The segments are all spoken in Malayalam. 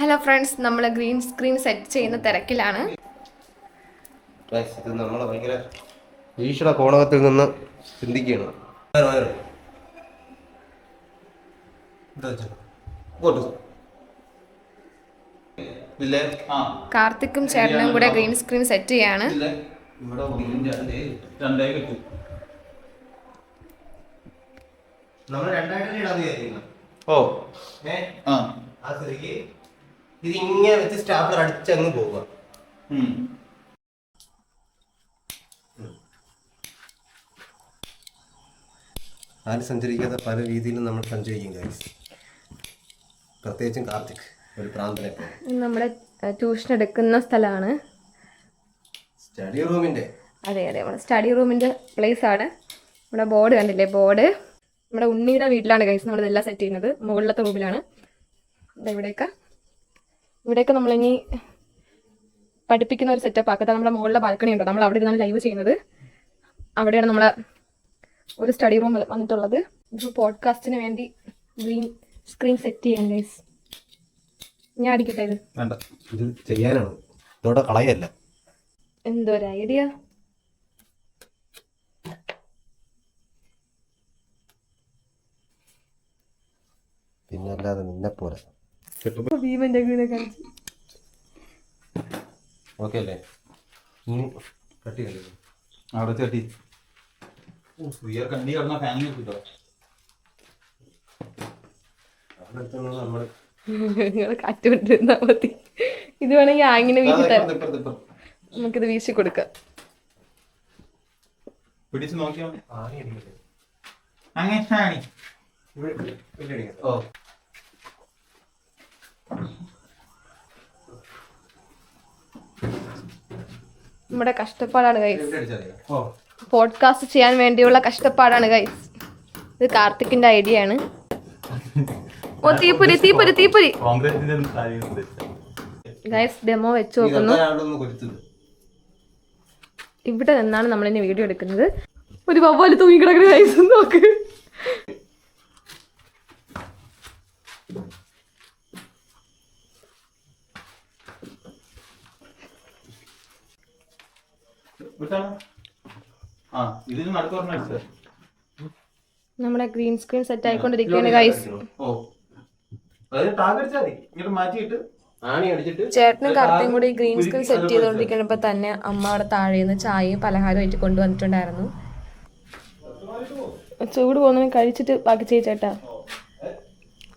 ഹലോ ഫ്രണ്ട്സ് നമ്മൾ ഗ്രീൻ സ്ക്രീൻ സെറ്റ് ചെയ്യുന്ന തിരക്കിലാണ് ഇത് നമ്മൾ ഭയങ്കര വീക്ഷണ കോണകത്തിൽ നിന്ന് ചിന്തിക്കുകയാണ്. കാർത്തിക്കും ചേട്ടനും കൂടെ ഗ്രീൻ സ്ക്രീൻ സെറ്റ് ചെയ്യാണ്. നമ്മൾ രണ്ടായിട്ട് ഓ ഏ? ആ ആ ഇത് ഇങ്ങനെ വെച്ച് സ്റ്റാപ്ലർ അടിച്ചങ്ങ് പോവുക. ആര് സഞ്ചരിക്കാത്ത പല രീതിയിലും നമ്മൾ സഞ്ചരിക്കും ഗൈസ് പ്രത്യേകിച്ചും കാർത്തിക് ഒരു പ്രാന്തനെ നമ്മുടെ ട്യൂഷൻ എടുക്കുന്ന സ്ഥലമാണ്. സ്റ്റഡി റൂമിന്റെ അതെ അതെ നമ്മുടെ സ്റ്റഡി റൂമിന്റെ പ്ലേസ് ആണ്. നമ്മുടെ ബോർഡ് കണ്ടില്ലേ ബോർഡ് നമ്മുടെ ഉണ്ണിയുടെ വീട്ടിലാണ് ഗൈസ് നമ്മൾ ഇതെല്ലാം സെറ്റ് ചെയ്യുന്നത്. മുകളിലത്തെ റൂമിലാണ് ഇവിടെയൊക്കെ ഇവിടെയൊക്കെ നമ്മളിനി പഠിപ്പിക്കുന്ന ഒരു സെറ്റപ്പ് ആക്കത്ത നമ്മുടെ മുകളിലെ ബാൽക്കണി ഉണ്ടോ? നമ്മൾ അവിടെ ഇരുന്നാണ് ലൈവ് ചെയ്യുന്നത്. അവിടെയാണ് നമ്മളെ ഒരു സ്റ്റഡി റൂം വന്നിട്ടുള്ളത്. ഇപ്പോൾ പോഡ്കാസ്റ്റിന് വേണ്ടി ഗ്രീൻ സ്ക്രീൻ സെറ്റ് ചെയ്യാൻ ഗൈസ് ഞാൻ അടിക്കട്ടെ ഇത്? വേണ്ട. ഇത് ചെയ്യാനാണ്. ഇതോടെ കളയല്ല. എന്തൊരു ഐഡിയ പിന്നെ അല്ലാതെ നിന്നെ പോലെ ഭീമന്റെ ഗ്രീനെ കളിച്ച് ഓക്കെ അല്ലേ? കട്ടി അവിടെ ചേട്ടി ഉയർ കണ്ടി കിടന്ന കിട്ടോ? മതി. ഇത് വേണമെങ്കിൽ ആങ്ങിനെ വീശി തരാം നമുക്കിത് വീശി കൊടുക്കാം. പിടിച്ചു നോക്കിയാ? അങ്ങനെ ഓ. നമ്മുടെ കഷ്ടപ്പാടാണ് ഗൈസ് പോഡ്കാസ്റ്റ് ചെയ്യാൻ വേണ്ടിയുള്ള കഷ്ടപ്പാടാണ് ഗൈസ് ഇത് കാർത്തിക്കിന്റെ ഐഡിയ ആണ്. ഓ തീപ്പൊരി തീപ്പൊരി തീപ്പൊരി. ഗൈസ് ഡെമോ വെച്ച് നോക്കുന്നു. ഇവിടെ നിന്നാണ് നമ്മൾ ഇനി വീഡിയോ എടുക്കുന്നത്. ഒരു വവ്വാൽ തൂങ്ങിക്കിടക്കുന്ന ഗൈസ് നോക്ക്. നമ്മുടെ ഗ്രീൻ സ്ക്രീൻ സെറ്റ് ആയിക്കൊണ്ടിരിക്കുകയാണ് ഗൈസ് ചേട്ടനും കറുത്തയും കൂടി ഗ്രീൻ സ്ക്രീൻ സെറ്റ് ചെയ്തുകൊണ്ടിരിക്കുന്നപ്പോൾ തന്നെ അമ്മ അവിടെ താഴെന്ന് ചായയും പലഹാരവും ആയിട്ട് കൊണ്ടുവന്നിട്ടുണ്ടായിരുന്നു. ചൂട് പോകുന്നതിന് കഴിച്ചിട്ട് ബാക്കി ചെയ്യ ചേട്ടാ.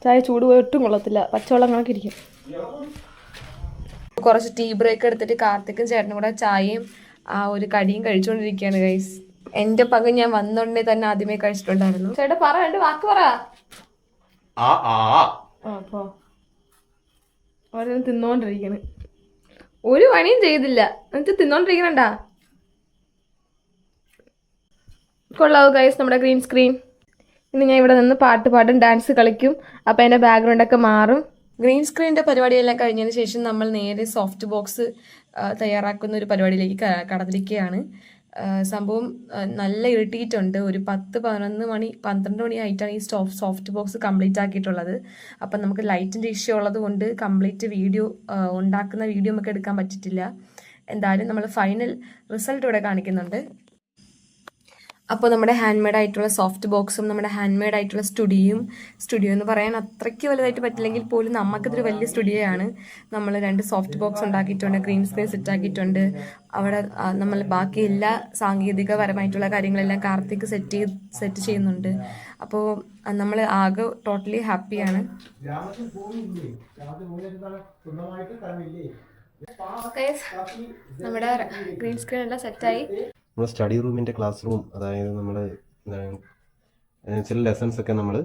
ചായ ചൂട് പോയി ഒട്ടും കൊള്ളത്തില്ല. പച്ചവെള്ളം കണക്ക് ഇരിക്കും. കുറച്ച് ടീ ബ്രേക്ക് എടുത്തിട്ട് കാർത്തിക്കും ചേട്ടനും കൂടെ ചായയും ആ ഒരു കടിയും കഴിച്ചുകൊണ്ടിരിക്കുകയാണ് ഗൈസ് എന്റെ പങ്ക് ഞാൻ വന്നോണ്ടേ തന്നെ ആദ്യമേ കഴിച്ചിട്ടുണ്ടായിരുന്നു. ചേട്ടാ പറ രണ്ട് വാക്ക് പറ. ആ ആ. ആ പോ. ഓരോന്ന് തിന്നോണ്ടിരിക്കണ്. ഒരു പണിയും ചെയ്തില്ല. എന്നിട്ട് തിന്നോണ്ടിരിക്കണണ്ടാ? കൊള്ളാവൂ ഗൈസ് നമ്മുടെ ഗ്രീൻ സ്ക്രീൻ ഇന്ന് ഞാൻ ഇവിടെ നിന്ന് പാട്ട് പാടും ഡാൻസ് കളിക്കും. അപ്പൊ എന്റെ ബാക്ക്ഗ്രൗണ്ട് ബാക്ക്ഗ്രൗണ്ടൊക്കെ മാറും. ഗ്രീൻ സ്ക്രീനിന്റെ പരിപാടിയെല്ലാം കഴിഞ്ഞതിന് ശേഷം നമ്മൾ നേരെ സോഫ്റ്റ് ബോക്സ് തയ്യാറാക്കുന്ന ഒരു പരിപാടിയിലേക്ക് കടന്നിരിക്കുകയാണ് സംഭവം നല്ല ഇരുട്ടിയിട്ടുണ്ട്. ഒരു പത്ത് പതിനൊന്ന് മണി പന്ത്രണ്ട് മണി ആയിട്ടാണ് ഈ സ്റ്റോഫ് സോഫ്റ്റ് ബോക്സ് കംപ്ലീറ്റ് ആക്കിയിട്ടുള്ളത്. അപ്പം നമുക്ക് ലൈറ്റിന്റെ ഇഷ്യൂ ഉള്ളത് കൊണ്ട് കംപ്ലീറ്റ് വീഡിയോ ഉണ്ടാക്കുന്ന വീഡിയോ നമുക്ക് എടുക്കാൻ പറ്റിയിട്ടില്ല. എന്തായാലും നമ്മൾ ഫൈനൽ റിസൾട്ട് ഇവിടെ കാണിക്കുന്നുണ്ട്. അപ്പോൾ നമ്മുടെ ഹാൻഡ് മെയ്ഡ് ആയിട്ടുള്ള സോഫ്റ്റ് ബോക്സും നമ്മുടെ ഹാൻഡ് മെയ്ഡ് ആയിട്ടുള്ള സ്റ്റുഡിയോയും സ്റ്റുഡിയോ എന്ന് പറയാൻ അത്രയ്ക്ക് വലുതായിട്ട് പറ്റില്ലെങ്കിൽ പോലും നമുക്കിതൊരു വലിയ സ്റ്റുഡിയോ ആണ്. നമ്മൾ രണ്ട് സോഫ്റ്റ് ബോക്സ് ഉണ്ടാക്കിയിട്ടുണ്ട് ഗ്രീൻ സ്ക്രീൻ സെറ്റ് ആക്കിയിട്ടുണ്ട്. അവിടെ നമ്മൾ ബാക്കി എല്ലാ സാങ്കേതികപരമായിട്ടുള്ള കാര്യങ്ങളെല്ലാം കാർത്തിക് സെറ്റ് ചെയ്ത് സെറ്റ് ചെയ്യുന്നുണ്ട്. അപ്പോൾ നമ്മൾ ആകെ ടോട്ടലി ഹാപ്പിയാണ് നമ്മുടെ ഗ്രീൻ സ്ക്രീൻ എല്ലാം സെറ്റായി നമ്മുടെ സ്റ്റഡി റൂമിന്റെ ക്ലാസ് റൂം അതായത് നമ്മൾ ചില ലെസൺസ് ഒക്കെ നമ്മൾ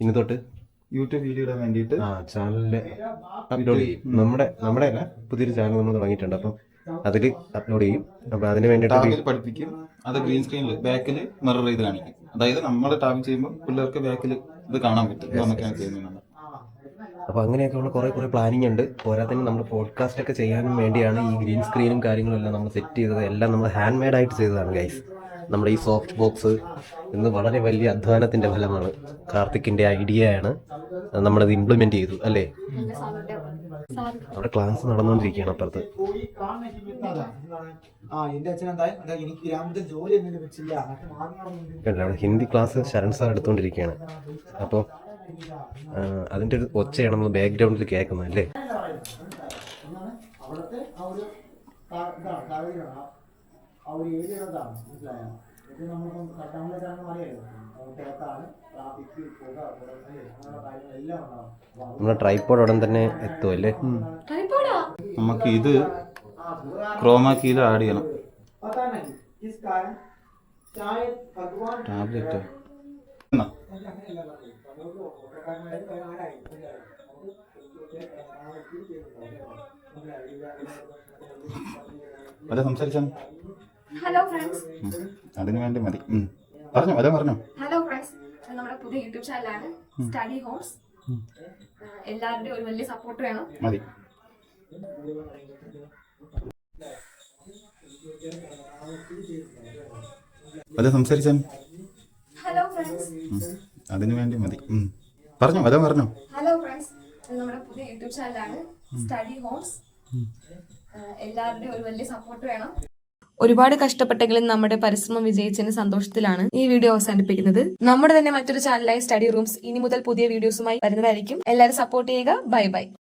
ഇനി തൊട്ട് യൂട്യൂബ് വീഡിയോ വേണ്ടിയിട്ട് ആ ചാനലിൽ അപ്ലോഡ് ചെയ്യും. നമ്മുടെ നമ്മുടെ അല്ല പുതിയൊരു ചാനൽ നമ്മൾ തുടങ്ങിയിട്ടുണ്ട്. അപ്പം അതിൽ അപ്ലോഡ് ചെയ്യും. അപ്പം അതിന് വേണ്ടിയിട്ട് ടാബിൽ പഠിപ്പിക്കും. അത് ഗ്രീൻ സ്ക്രീനിൽ ബാക്കിൽ മിറർ ചെയ്ത് കാണിക്കും. അതായത് നമ്മൾ ടാബ് ചെയ്യുമ്പോൾ പിള്ളേർക്ക് ബാക്കിൽ ഇത് കാണാൻ പറ്റും. നമുക്ക് ചെയ്യുന്നത് അപ്പോൾ അങ്ങനെയൊക്കെയുള്ള കുറേ കുറേ പ്ലാനിങ് ഉണ്ട്. പോരാത്തന്നെ നമ്മൾ പോഡ്കാസ്റ്റ് ഒക്കെ ചെയ്യാനും വേണ്ടിയാണ് ഈ ഗ്രീൻ സ്ക്രീനും കാര്യങ്ങളും എല്ലാം നമ്മൾ സെറ്റ് ചെയ്തത്. എല്ലാം നമ്മൾ ഹാൻഡ് മെയ്ഡ് ആയിട്ട് ചെയ്തതാണ് ഗൈസ് നമ്മുടെ ഈ സോഫ്റ്റ് ബോക്സ് ഇന്ന് വളരെ വലിയ അധ്വാനത്തിന്റെ ഫലമാണ്. കാർത്തിക്കിന്റെ ഐഡിയയാണ് നമ്മളത് ഇംപ്ലിമെന്റ് ചെയ്തു അല്ലേ? അവിടെ ക്ലാസ് നടന്നുകൊണ്ടിരിക്കുകയാണ് അപ്പുറത്ത്. ഹിന്ദി ക്ലാസ് ശരൺ സാർ എടുത്തുകൊണ്ടിരിക്കുകയാണ്. അപ്പോൾ അതിന്റെ ഒരു ഒച്ചയാണ് നമ്മൾ ബാക്ക്ഗ്രൗണ്ടിൽ കേൾക്കുന്നത് അല്ലേ? ആ ഒരു നമ്മുടെ ട്രൈപ്പോഡ് ഉടൻ തന്നെ എത്തുമല്ലേ നമുക്ക് ഇത് ക്രോമാ കീല ആഡ് ചെയ്യണം. ടാബ്ലറ്റ്. വല്ല സംസാരിച്ചാൽ ഹലോ ഫ്രണ്ട്സ് അതിനു വേണ്ടി മതി. പറഞ്ഞു വല്ല പറഞ്ഞോ. ഹലോ ഫ്രണ്ട്സ് നമ്മുടെ പുതിയ യൂട്യൂബ് ചാനലാണ് സ്റ്റഡി ഹോംസ് എല്ലാവരുടെയും ഒരു വലിയ സപ്പോർട്ട് വേണം. മതി. വല്ല സംസാരിച്ചാൽ ഹലോ ഫ്രണ്ട്സ് അതിനു വേണ്ടി മതി. പറഞ്ഞു പറഞ്ഞോ വല്ല പറഞ്ഞോ. ഹലോ ഫ്രണ്ട്സ് നമ്മുടെ പുതിയ യൂട്യൂബ് ചാനലാണ് സ്റ്റഡി ഹോംസ് ഒരു വലിയ സപ്പോർട്ട് വേണം. ഒരുപാട് കഷ്ടപ്പെട്ടെങ്കിലും നമ്മുടെ പരിശ്രമം വിജയിച്ചതിന് സന്തോഷത്തിലാണ് ഈ വീഡിയോ അവസാനിപ്പിക്കുന്നത്. നമ്മുടെ തന്നെ മറ്റൊരു ചാനലായ സ്റ്റഡി റൂംസ് ഇനി മുതൽ പുതിയ വീഡിയോസുമായി വരുന്നതായിരിക്കും. എല്ലാവരും സപ്പോർട്ട് ചെയ്യുക. Bye bye